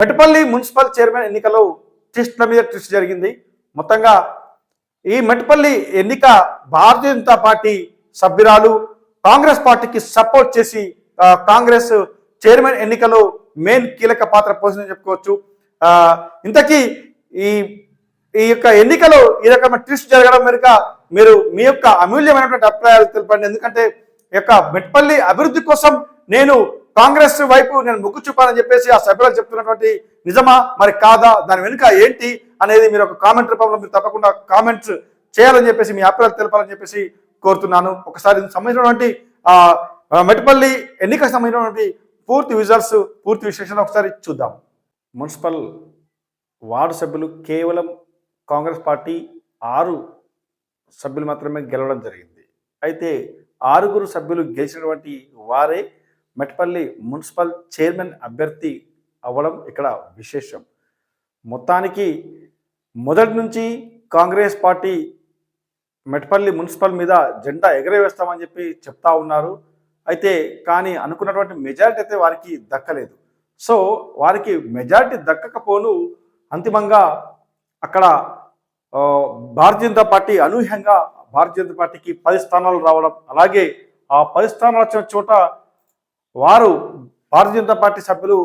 Mettapalli municipal chairman ఎన్నికలో ట్విస్ట్ల మీద twist జరిగింది. మొత్తంగా ఈ మెట్టపల్లి ఎన్నిక భారతీయ జనతా పార్టీ సభ్యురాలు కాంగ్రెస్ పార్టీకి సపోర్ట్ చేసి కాంగ్రెస్ చైర్మన్ ఎన్నికలో మెయిన్ కీలక పాత్ర పోసిందని చెప్పుకోవచ్చు. ఇంతకీ ఈ ఈ యొక్క ఎన్నికలో ఈ రకమైన ట్విస్ట్ జరగడం మేరకు మీరు మీ యొక్క అమూల్యమైనటువంటి అభిప్రాయాలు తెలపండి. ఎందుకంటే ఈ యొక్క మెట్పల్లి అభివృద్ధి కోసం నేను కాంగ్రెస్ వైపు నేను మొగ్గు చూపాలని చెప్పేసి ఆ సభ్యులకు చెప్తున్నటువంటి నిజమా? మరి కాదా? దాని వెనుక ఏంటి అనేది మీరు ఒక కామెంట్ రూపంలో మీరు తప్పకుండా కామెంట్స్ చేయాలని చెప్పేసి మీ అభిప్రాయాలు తెలపాలని చెప్పేసి కోరుతున్నాను. ఒకసారి సంబంధించినటువంటి ఆ, ఆ, మెట్పల్లి ఎన్నికకు సంబంధించినటువంటి పూర్తి విజువల్స్ పూర్తి విశ్లేషణ ఒకసారి చూద్దాం. మున్సిపల్ వార్డు సభ్యులు కేవలం కాంగ్రెస్ పార్టీ ఆరు సభ్యులు మాత్రమే గెలవడం జరిగింది. అయితే ఆరుగురు సభ్యులు గెలిచినటువంటి వారే మెట్పల్లి మున్సిపల్ చైర్మన్ అభ్యర్థి అవ్వడం ఇక్కడ విశేషం. మొత్తానికి మొదటి నుంచి కాంగ్రెస్ పార్టీ మెట్పల్లి మున్సిపల్ మీద జెండా ఎగరవేస్తామని చెప్పి చెప్తా ఉన్నారు. అయితే కానీ అనుకున్నటువంటి మెజారిటీ అయితే వారికి దక్కలేదు. సో వారికి మెజారిటీ దక్కకపోను అంతిమంగా అక్కడ భారతీయ జనతా పార్టీ అనూహ్యంగా భారతీయ జనతా పార్టీకి పది స్థానాలు రావడం అలాగే ఆ పది స్థానాలు వచ్చిన చోట వారు భారతీయ జనతా పార్టీ సభ్యులు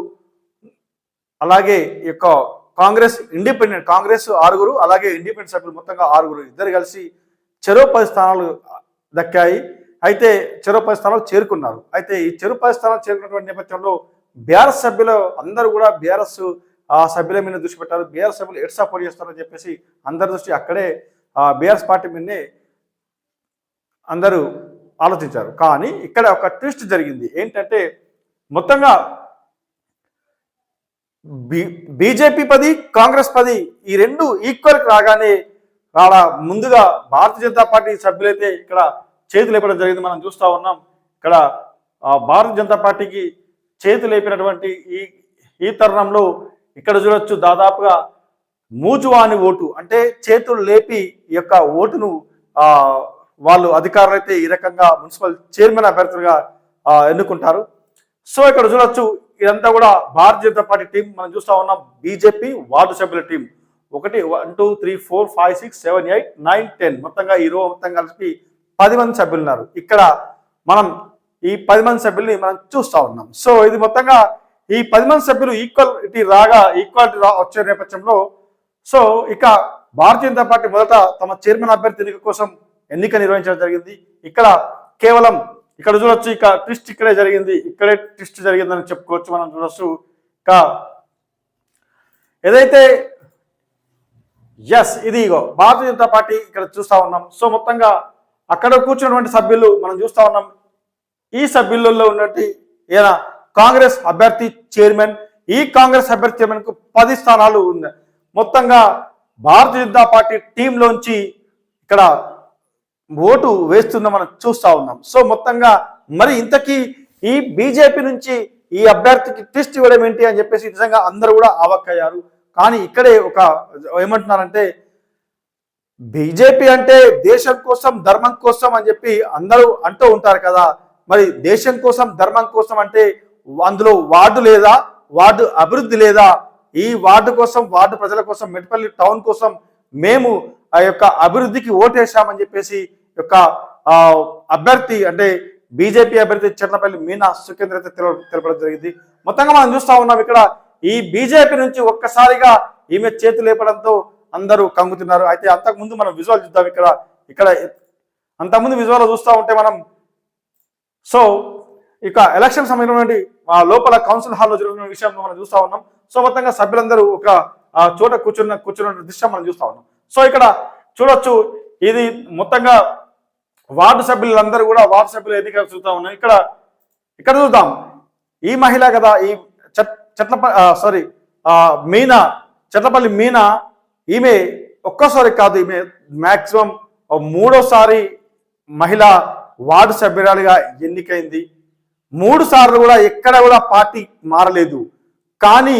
అలాగే ఈ యొక్క కాంగ్రెస్ ఇండిపెండెంట్ కాంగ్రెస్ ఆరుగురు అలాగే ఇండిపెండెంట్ సభ్యులు మొత్తంగా ఆరుగురు ఇద్దరు కలిసి చెరో పది స్థానాలు దక్కాయి. అయితే చెరో పది స్థానాలు చేరుకున్నారు. అయితే ఈ చెరో పది స్థానాలు చేరుకున్నటువంటి నేపథ్యంలో బీఆర్ఎస్ సభ్యులు అందరూ కూడా బీఆర్ఎస్ ఆ సభ్యుల మీద దృష్టి పెట్టారు. బీఆర్ఎస్ సభ్యులు ఎట్ సపోర్ట్ చేస్తారని చెప్పేసి అందరి దృష్టి అక్కడే బీఆర్ఎస్ పార్టీ మీదనే అందరూ ఆలోచించారు. కానీ ఇక్కడ ఒక ట్విస్ట్ జరిగింది. ఏంటంటే మొత్తంగా బీ బీజేపీ పది కాంగ్రెస్ పది ఈ రెండు ఈక్వల్కి రాగానే ఆడ ముందుగా భారతీయ జనతా పార్టీ సభ్యులైతే ఇక్కడ చేతులు లేపడం జరిగింది. మనం చూస్తూ ఉన్నాం. ఇక్కడ భారతీయ జనతా పార్టీకి చేతులు లేపినటువంటి ఈ ఈ తరుణంలో ఇక్కడ చూడొచ్చు దాదాపుగా మూజువాని ఓటు అంటే చేతులు లేపి ఈ యొక్క ఓటును వాళ్ళు అధికారులు అయితే ఈ రకంగా మున్సిపల్ చైర్మన్ అభ్యర్థులుగా ఎన్నుకుంటారు. సో ఇక్కడ చూడొచ్చు ఇదంతా కూడా భారతీయ జనతా పార్టీ టీం. మనం చూస్తా ఉన్నాం బీజేపీ వార్డు సభ్యుల టీం. ఒకటి one two three four five six seven eight nine ten. మొత్తంగా ఈ రో మొత్తం కలిపి పది మంది సభ్యులు ఉన్నారు. ఇక్కడ మనం ఈ పది మంది సభ్యుల్ని మనం చూస్తూ ఉన్నాం. సో ఇది మొత్తంగా ఈ పది మంది సభ్యులు ఈక్వాలిటీ రాగా ఈక్వాలిటీ రా వచ్చే నేపథ్యంలో సో ఇక భారతీయ జనతా పార్టీ మొదట తమ చైర్మన్ అభ్యర్థి ఎన్నిక కోసం ఎన్నిక నిర్వహించడం జరిగింది. ఇక్కడ కేవలం ఇక్కడ చూడొచ్చు ఇక ట్విస్ట్ ఇక్కడే జరిగింది. ఇక్కడే ట్విస్ట్ జరిగిందని చెప్పుకోవచ్చు మనం చూడొచ్చు. ఇక ఏదైతే ఎస్ ఇది ఇగో భారతీయ జనతా పార్టీ ఇక్కడ చూస్తా ఉన్నాం. సో మొత్తంగా అక్కడ కూర్చున్నటువంటి సభ్యులు మనం చూస్తా ఉన్నాం. ఈ సభ్యులలో ఉన్నట్టు ఈయన కాంగ్రెస్ అభ్యర్థి చైర్మన్. ఈ కాంగ్రెస్ అభ్యర్థి చైర్మన్కు పది స్థానాలు ఉంది మొత్తంగా భారతీయ జనతా పార్టీ టీంలోంచి ఇక్కడ ఓటు వేస్తుందో మనం చూస్తా ఉన్నాం. సో మొత్తంగా మరి ఇంతకీ ఈ బీజేపీ నుంచి ఈ అభ్యర్థికి ట్విస్ట్ ఇవ్వడం ఏంటి అని చెప్పేసి నిజంగా అందరూ కూడా ఆవక్కయ్యారు. కానీ ఇక్కడే ఒక ఏమంటున్నారంటే బీజేపీ అంటే దేశం కోసం ధర్మం కోసం అని చెప్పి అందరూ అంటూ ఉంటారు కదా. మరి దేశం కోసం ధర్మం కోసం అంటే అందులో వార్డు లేదా వార్డు అభివృద్ధి లేదా ఈ వార్డు కోసం వార్డు ప్రజల కోసం మెట్పల్లి టౌన్ కోసం మేము ఆ యొక్క అభివృద్ధికి ఓటేశామని చెప్పేసి యొక్క అభ్యర్థి అంటే బీజేపీ అభ్యర్థి చిన్నపల్లి మీనా సుఖేంద్ర అయితే తెలపడం జరిగింది. మొత్తంగా మనం చూస్తా ఉన్నాం ఇక్కడ ఈ బీజేపీ నుంచి ఒక్కసారిగా ఈమె చేతి లేపడంతో అందరూ కంగుతున్నారు. అయితే అంతకుముందు మనం విజువల్ చూద్దాం ఇక్కడ ఇక్కడ అంతకుముందు విజువల్ చూస్తూ ఉంటే మనం సో ఇక ఎలక్షన్ సమయంలో నుండి లోపల కౌన్సిల్ హాల్లో జరుగుతున్న విషయం మనం చూస్తా ఉన్నాం. సో మొత్తంగా సభ్యులందరూ ఒక చోట కూర్చున్న కూర్చున్న దృశ్యం మనం చూస్తా ఉన్నాం. సో ఇక్కడ చూడొచ్చు ఇది మొత్తంగా వార్డు సభ్యులందరూ కూడా వార్డు సభ్యులు ఎన్నిక చూస్తా ఉన్నాయి. ఇక్కడ ఇక్కడ చూద్దాం. ఈ మహిళ కదా ఈ చెట్ చెట్ల సారీ మీనా చెట్లపల్లి మీనా ఈమె ఒక్కసారి కాదు ఈమె మ్యాక్సిమం మూడోసారి మహిళ వార్డు సభ్యురాలుగా ఎన్నికైంది. మూడు సార్లు కూడా ఎక్కడ కూడా పార్టీ మారలేదు. కానీ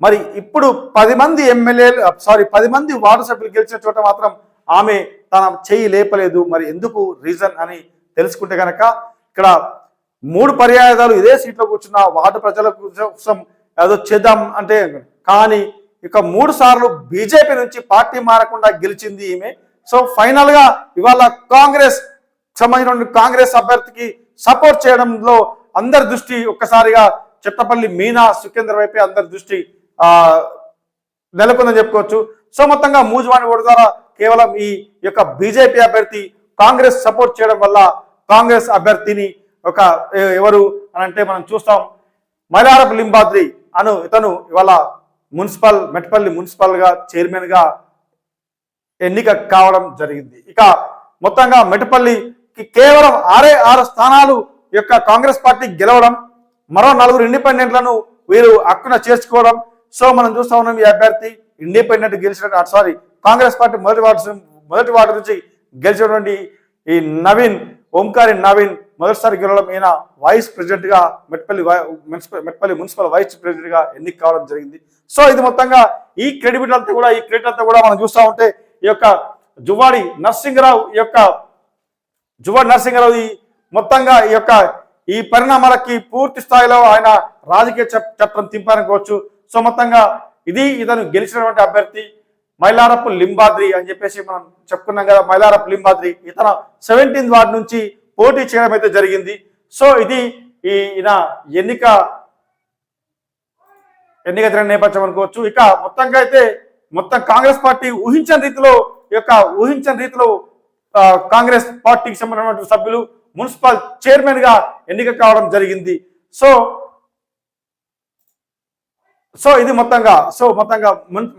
మరి ఇప్పుడు పది మంది ఎమ్మెల్యేలు సారీ పది మంది వార్డు సభ్యులు గెలిచిన చోట మాత్రం ఆమె తన చెయ్యి లేపలేదు. మరి ఎందుకు రీజన్ అని తెలుసుకుంటే కనుక ఇక్కడ మూడు పర్యాయాలు ఇదే సీట్లో కూర్చున్న వార్డు ప్రజల కోసం ఏదో చేద్దాం అంటే కానీ ఇక మూడు సార్లు బీజేపీ నుంచి పార్టీ మారకుండా గెలిచింది ఈమె. సో ఫైనల్గా ఇవాళ కాంగ్రెస్ సంబంధించిన కాంగ్రెస్ అభ్యర్థికి సపోర్ట్ చేయడంలో అందరి దృష్టి ఒక్కసారిగా చిట్టపల్లి మీనా సుఖేందర్ వైపే అందరి దృష్టి నెలకొందని చెప్పుకోవచ్చు. సో మొత్తంగా మూజువాణి ఓటు ద్వారా కేవలం ఈ యొక్క బీజేపీ అభ్యర్థి కాంగ్రెస్ సపోర్ట్ చేయడం వల్ల కాంగ్రెస్ అభ్యర్థిని ఒక ఎవరు అని అంటే మనం చూస్తాం. మైలారపు లింబాద్రి అను ఇతను ఇవాళ మున్సిపల్ మెట్పల్లి మున్సిపల్గా చైర్మన్గా ఎన్నిక కావడం జరిగింది. ఇక మొత్తంగా మెట్పల్లికి కేవలం ఆరే ఆరు స్థానాలు యొక్క కాంగ్రెస్ పార్టీ గెలవడం మరో నలుగురు ఇండిపెండెంట్లను వీరు అక్కున చేర్చుకోవడం సో మనం చూస్తా ఉన్నాం ఈ అభ్యర్థి ఇండిపెండెంట్ గెలిచినట్టు సారీ కాంగ్రెస్ పార్టీ మొదటి వార్డు మొదటి వార్డు నుంచి గెలిచినటువంటి ఈ నవీన్ ఓంకారి నవీన్ మొదటిసారి గెలవడం ఈయన వైస్ ప్రెసిడెంట్గా మెట్పల్లి వై- మున్సిపల్ మెట్పల్లి మున్సిపల్ వైస్ ప్రెసిడెంట్గా ఎన్నిక కావడం జరిగింది. సో ఇది మొత్తంగా ఈ క్రెడిబిలిటీ అంతా కూడా ఈ క్రెడిట్ అంతా కూడా మనం చూస్తా ఉంటే ఈ యొక్క జువాడి నరసింహరావు ఈ యొక్క జువాడి నరసింహరావు ఈ మొత్తంగా ఈ యొక్క ఈ పరిణామాలకి పూర్తి స్థాయిలో ఆయన రాజకీయ చప్- చట్రం తింపారనుకోవచ్చు సో మొత్తంగా ఇది ఇతను గెలిచినటువంటి అభ్యర్థి మైలారపు లింబాద్రి అని చెప్పేసి మనం చెప్పుకున్నాం కదా మైలారపు లింబాద్రి. ఇతను సెవెంటీన్త్ వార్డు నుంచి పోటీ చేయడం అయితే జరిగింది. సో ఇది ఈ ఈయన ఎన్నిక ఎన్నిక జరిగిన నేపథ్యం అనుకోవచ్చు. ఇక మొత్తంగా అయితే మొత్తం కాంగ్రెస్ పార్టీ ఊహించని రీతిలో ఈ యొక్క ఊహించని రీతిలో కాంగ్రెస్ పార్టీకి సంబంధించిన సభ్యులు మున్సిపల్ చైర్మన్గా ఎన్నిక కావడం జరిగింది. సో సో ఇది మొత్తంగా సో మొత్తంగా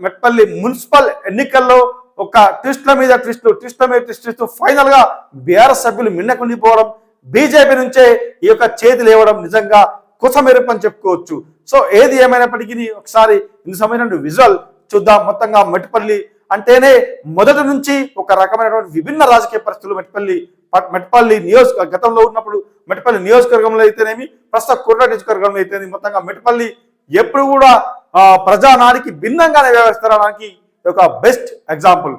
మెట్పల్లి మున్సిపల్ ఎన్నికల్లో ఒక ట్విస్ట్ల మీద ట్విస్టులు ట్విస్ట్ల మీద ట్విస్ట్ ఇస్తూ ఫైనల్గా బీఆర్ఎస్ సభ్యులు మిన్నకుండిపోవడం బీజేపీ నుంచే ఈ యొక్క చేతి లేవడం నిజంగా కుసమెరుపు అని చెప్పుకోవచ్చు. సో ఏది ఏమైనప్పటికీ ఒకసారి ఇందుకు సమయం విజువల్ చూద్దాం. మొత్తంగా మెట్పల్లి అంటేనే మొదటి నుంచి ఒక రకమైనటువంటి విభిన్న రాజకీయ పరిస్థితులు మెట్పల్లి మెట్పల్లి నియోజక గతంలో ఉన్నప్పుడు మెట్పల్లి నియోజకవర్గంలో అయితేనేమి ప్రస్తుత కుర్ర నియోజకవర్గంలో అయితేనేమి మొత్తంగా మెట్పల్లి ఎప్పుడు కూడా ప్రజానాడికి భిన్నంగానే వ్యవహరిస్తారనడానికి ఒక బెస్ట్ ఎగ్జాంపుల్